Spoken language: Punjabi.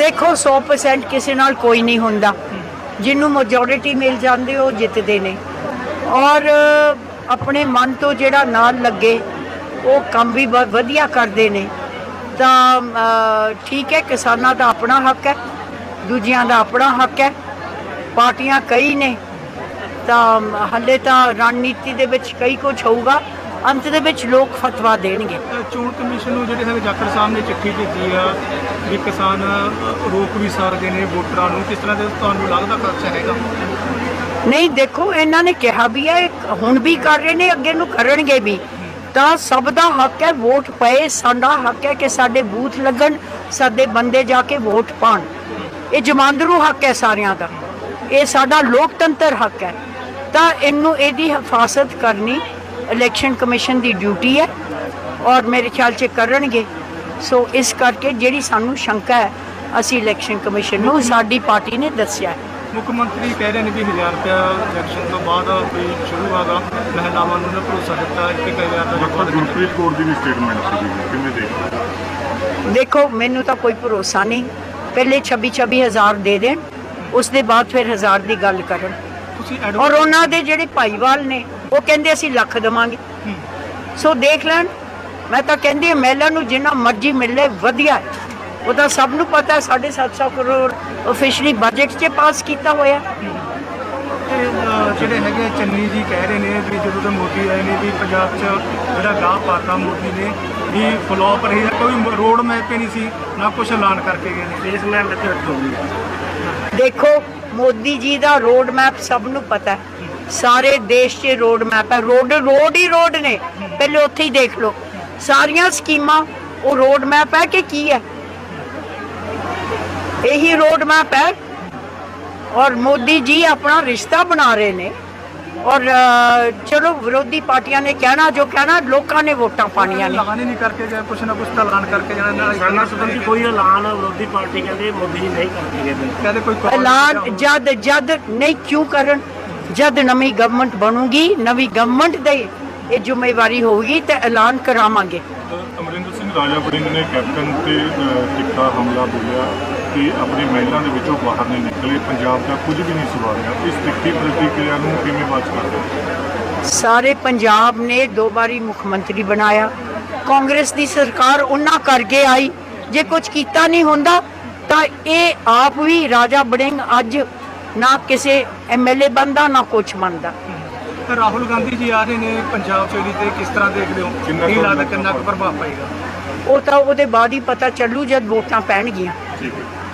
ਦੇਖੋ 100% ਕਿਸੇ ਨਾਲ ਕੋਈ ਨਹੀਂ ਹੁੰਦਾ। ਜਿਹਨੂੰ ਮੈਜੋਰਿਟੀ ਮਿਲ ਜਾਂਦੀ, ਉਹ ਜਿੱਤਦੇ ਨੇ। ਔਰ ਆਪਣੇ ਮਨ ਤੋਂ ਜਿਹੜਾ ਨਾਲ ਲੱਗੇ, ਉਹ ਕੰਮ ਵੀ ਵਧੀਆ ਕਰਦੇ ਨੇ। ਤਾਂ ਠੀਕ ਹੈ, ਕਿਸਾਨਾਂ ਦਾ ਆਪਣਾ ਹੱਕ ਹੈ, ਦੂਜਿਆਂ ਦਾ ਆਪਣਾ ਹੱਕ ਹੈ, ਪਾਰਟੀਆਂ ਕਈ ਨੇ। ਤਾਂ, ਹੱਲੇ ਤਾਂ ਰਣਨੀਤੀ ਦੇ ਵਿੱਚ ਕਈ ਕੁਝ ਹੋਊਗਾ, ਅੰਤ ਦੇ ਵਿੱਚ ਲੋਕ ਫਤਵਾ ਦੇਣਗੇ। ਚੋਣ ਕਮਿਸ਼ਨ ਨੂੰ ਜਿਹੜੇ ਹੈਗੇ ਜਾਖੜ ਸਾਹਿਬ ਨੇ ਚਿੱਠੀ ਭੇਜੀ ਆ ਵੀ ਕਿਸਾਨ ਰੋਕ ਵੀ ਸਕਦੇ ਨੇ ਵੋਟਰਾਂ ਨੂੰ। ਕਿਸ ਤਰ੍ਹਾਂ ਦੇ ਤੁਹਾਨੂੰ ਲੱਗਦਾ ਖਰਚਾ ਹੈਗਾ? ਨਹੀਂ, ਦੇਖੋ, ਇਹਨਾਂ ਨੇ ਕਿਹਾ ਵੀ ਹੈ ਹੁਣ ਵੀ ਕਰ ਰਹੇ ਨੇ, ਅੱਗੇ ਨੂੰ ਕਰਨਗੇ ਵੀ। ਤਾਂ ਸਭ ਦਾ ਹੱਕ ਹੈ ਵੋਟ ਪਏ, ਸਾਡਾ ਹੱਕ ਹੈ ਕਿ ਸਾਡੇ ਬੂਥ ਲੱਗਣ, ਸਾਡੇ ਬੰਦੇ ਜਾ ਕੇ ਵੋਟ ਪਾਣ। ਇਹ ਜਮਾਂਦਰੂ ਹੱਕ ਹੈ ਸਾਰਿਆਂ ਦਾ। ਇਹ ਸਾਡਾ ਲੋਕਤੰਤਰ ਹੱਕ ਹੈ। ਤਾਂ ਇਹਨੂੰ ਇਹਦੀ ਹਿਫਾਜ਼ਤ ਕਰਨੀ ਇਲੈਕਸ਼ਨ ਕਮਿਸ਼ਨ ਦੀ ਡਿਊਟੀ ਹੈ। ਔਰ ਮੇਰੇ ਖਿਆਲ 'ਚ ਕਰਨਗੇ। ਸੋ ਇਸ ਕਰਕੇ ਜਿਹੜੀ ਸਾਨੂੰ ਸ਼ੰਕਾ ਹੈ ਅਸੀਂ ਇਲੈਕਸ਼ਨ ਕਮਿਸ਼ਨ ਨੂੰ ਸਾਡੀ ਪਾਰਟੀ ਨੇ ਦੱਸਿਆ ਹੈ। ਮੁੱਖ ਮੰਤਰੀ ਕਹਿ ਰਹੇ ਨੇ ਵੀ 1000 ਰੁਪਇਆ ਇਲੈਕਸ਼ਨ ਤੋਂ ਬਾਅਦ ਵੀ ਸ਼ੁਰੂ ਹੋਗਾ। ਮਹਿਲਾਵਾਂ ਨੂੰ ਭਰੋਸਾ ਦਿੱਤਾ ਕਿ 1000 ਦਾ ਡਾਕਟਰ ਰਿਕਾਰਡ ਗੁਰਪ੍ਰੀਤ ਕੌਰ ਦੀ ਵੀ ਸਟੇਟਮੈਂਟ ਸੀ ਕਿਵੇਂ ਦੇਖਦੇ ਦੇਖੋ ਮੈਨੂੰ ਤਾਂ ਕੋਈ ਭਰੋਸਾ ਨਹੀਂ। ਪਹਿਲੇ 26 26 ਹਜ਼ਾਰ ਦੇ ਦੇਣ ਉਸ ਦੇ ਬਾਅਦ ਫਿਰ ਹਜ਼ਾਰ ਦੀ ਗੱਲ ਕਰਨ। ਤੁਸੀਂ ਔਰ ਉਹਨਾਂ ਦੇ ਜਿਹੜੇ ਭਾਈਵਾਲ ਨੇ ਉਹ ਕਹਿੰਦੇ ਅਸੀਂ ਲੱਖ ਦੇਵਾਂਗੇ। ਸੋ ਦੇਖ ਲੈਣ ਮੈਂ ਤਾਂ ਕਹਿੰਦੀ ਮਹਿਲਾ ਨੂੰ ਜਿੰਨਾ ਮਰਜ਼ੀ ਮਿਲੇ ਵਧੀਆ ਹੈ। ਉਹ ਤਾਂ ਸਭ ਨੂੰ ਪਤਾ ਹੈ 750 ਕਰੋੜ ਆਫੀਸ਼ੀਅਲੀ ਬਜਟ 'ਚ ਪਾਸ ਕੀਤਾ ਹੋਇਆ। ਜਿਹੜੇ ਹੈਗੇ ਚੰਨੀ ਜੀ ਕਹਿ ਰਹੇ ਨੇ ਵੀ ਜਦੋਂ ਤੋਂ ਮੋਦੀ ਆਏ ਨੇ ਵੀ ਪੰਜਾਬ 'ਚ ਜਿਹੜਾ ਗਾਹ ਪਾਤਾ ਮੋਦੀ ਨੇ ਵੀ ਫਲੋਪ ਰਹੀ ਹੈ ਕੋਈ ਰੋਡ ਮੈਪ ਹੀ ਨਹੀਂ ਸੀ ਨਾ ਕੁਝ ਐਲਾਨ ਕਰਕੇ ਗਏ ਨੇ। ਇਸ ਲੈਣ ਲੱਗੇ ਦੇਖੋ ਮੋਦੀ ਜੀ ਦਾ ਰੋਡ ਮੈਪ ਸਭ ਨੂੰ ਪਤਾ ਹੈ। ਸਾਰੇ ਦੇਸ਼ 'ਚ ਰੋਡ ਮੈਪ ਹੈ। ਰੋਡ ਰੋਡ ਹੀ ਰੋਡ ਨੇ। ਪਹਿਲੇ ਉੱਥੇ ਹੀ ਦੇਖ ਲਓ। ਸਾਰੀਆਂ ਸਕੀਮਾਂ ਉਹ ਰੋਡ ਮੈਪ ਹੈ ਕਿ ਕੀ ਹੈ? ਇਹੀ ਰੋਡ ਮੈਪ ਹੈ ਔਰ ਮੋਦੀ ਜੀ ਆਪਣਾ ਰਿਸ਼ਤਾ ਬਣਾ ਰਹੇ ਨੇ ਔਰ ਚਲੋ ਵਿਰੋਧੀ ਪਾਰਟੀਆਂ ਨੇ ਕਹਿਣਾ ਜੋ ਕਹਿਣਾ ਲੋਕਾਂ ਨੇ ਵੋਟਾਂ ਪਾਣੀਆਂ ਨੇ। ਐਲਾਨ ਹੀ ਨਹੀਂ ਕਰਕੇ ਗਏ ਕੁਛ ਨਾ ਕੁਛ ਤਾਂ ਐਲਾਨ ਕਰਕੇ ਜਾਣਾ ਨਾਲ ਸਾਡਾ ਸੰਬੰਧੀ ਕੋਈ ਐਲਾਨ ਵਿਰੋਧੀ ਪਾਰਟੀ ਕਹਿੰਦੇ ਮੋਦੀ ਜੀ ਨਹੀਂ ਕਰਨਗੇ ਕਹਿੰਦੇ ਕੋਈ ਐਲਾਨ ਜਦ ਜਦ ਨਹੀਂ ਕਿਉਂ ਕਰਨ? ਜਦ ਨਵੀਂ ਗਵਰਨਮੈਂਟ ਬਣੂਗੀ ਨਵੀਂ ਗਵਰਨਮੈਂਟ ਦੇ ਇਹ ਜ਼ਿੰਮੇਵਾਰੀ ਹੋਊਗੀ ਤੇ ਐਲਾਨ ਕਰਾਵਾਂਗੇ। ਅਮਰਿੰਦਰ ਸਿੰਘ ਰਾਜਾ ਵੜਿੰਗ ਨੇ ਕੈਪਟਨ ਤੇ ਤਿੱਖਾ ਹਮਲਾ ਬੋਲਿਆ ਕਿ ਆਪਣੀ ਮਹਿਲਾ ਦੇ ਵਿੱਚੋਂ ਬਾਹਰ ਨਹੀਂ ਨਿਕਲੇ ਪੰਜਾਬ ਦਾ ਕੁਝ ਵੀ ਨਹੀਂ ਸਵਾਰਿਆ। ਇਸ ਤਿੱਖੀ ਪ੍ਰਤੀਕਿਰਿਆ ਨੂੰ ਕਿਵੇਂ ਬਾਤ ਕਰਦੇ? ਸਾਰੇ ਪੰਜਾਬ ਨੇ ਦੋ ਵਾਰੀ ਮੁੱਖ ਮੰਤਰੀ ਬਣਾਇਆ। ਕਾਂਗਰਸ ਦੀ ਸਰਕਾਰ ਉਹਨਾਂ ਕਰਕੇ ਆਈ। ਜੇ ਕੁਝ ਕੀਤਾ ਨਹੀਂ ਹੁੰਦਾ ਤਾਂ ਇਹ ਆਪ ਵੀ ਰਾਜਾ ਬੜਿੰਗ ਅੱਜ ਨਾ ਕਿਸੇ ਐਮਐਲਏ ਬੰਦਾ ਨਾ ਕੁਛ ਬਣਦਾ। ਤੇ ਰਾਹੁਲ ਗਾਂਧੀ ਜੀ ਆ ਰਹੇ ਨੇ ਪੰਜਾਬ ਚੋਰੀ ਤੇ ਕਿਸ ਤਰ੍ਹਾਂ ਦੇਖਦੇ ਹੋ? ਕੁ ਲੱਗਦਾ ਕਿੰਨਾ ਕੁ ਪ੍ਰਭਾਵ ਪਏਗਾ? ਉਹ ਤਾਂ ਉਹਦੇ ਬਾਅਦ ਹੀ ਪਤਾ ਚੱਲੂ ਜਦ ਵੋਟਾਂ ਪੈਣਗੀਆਂ।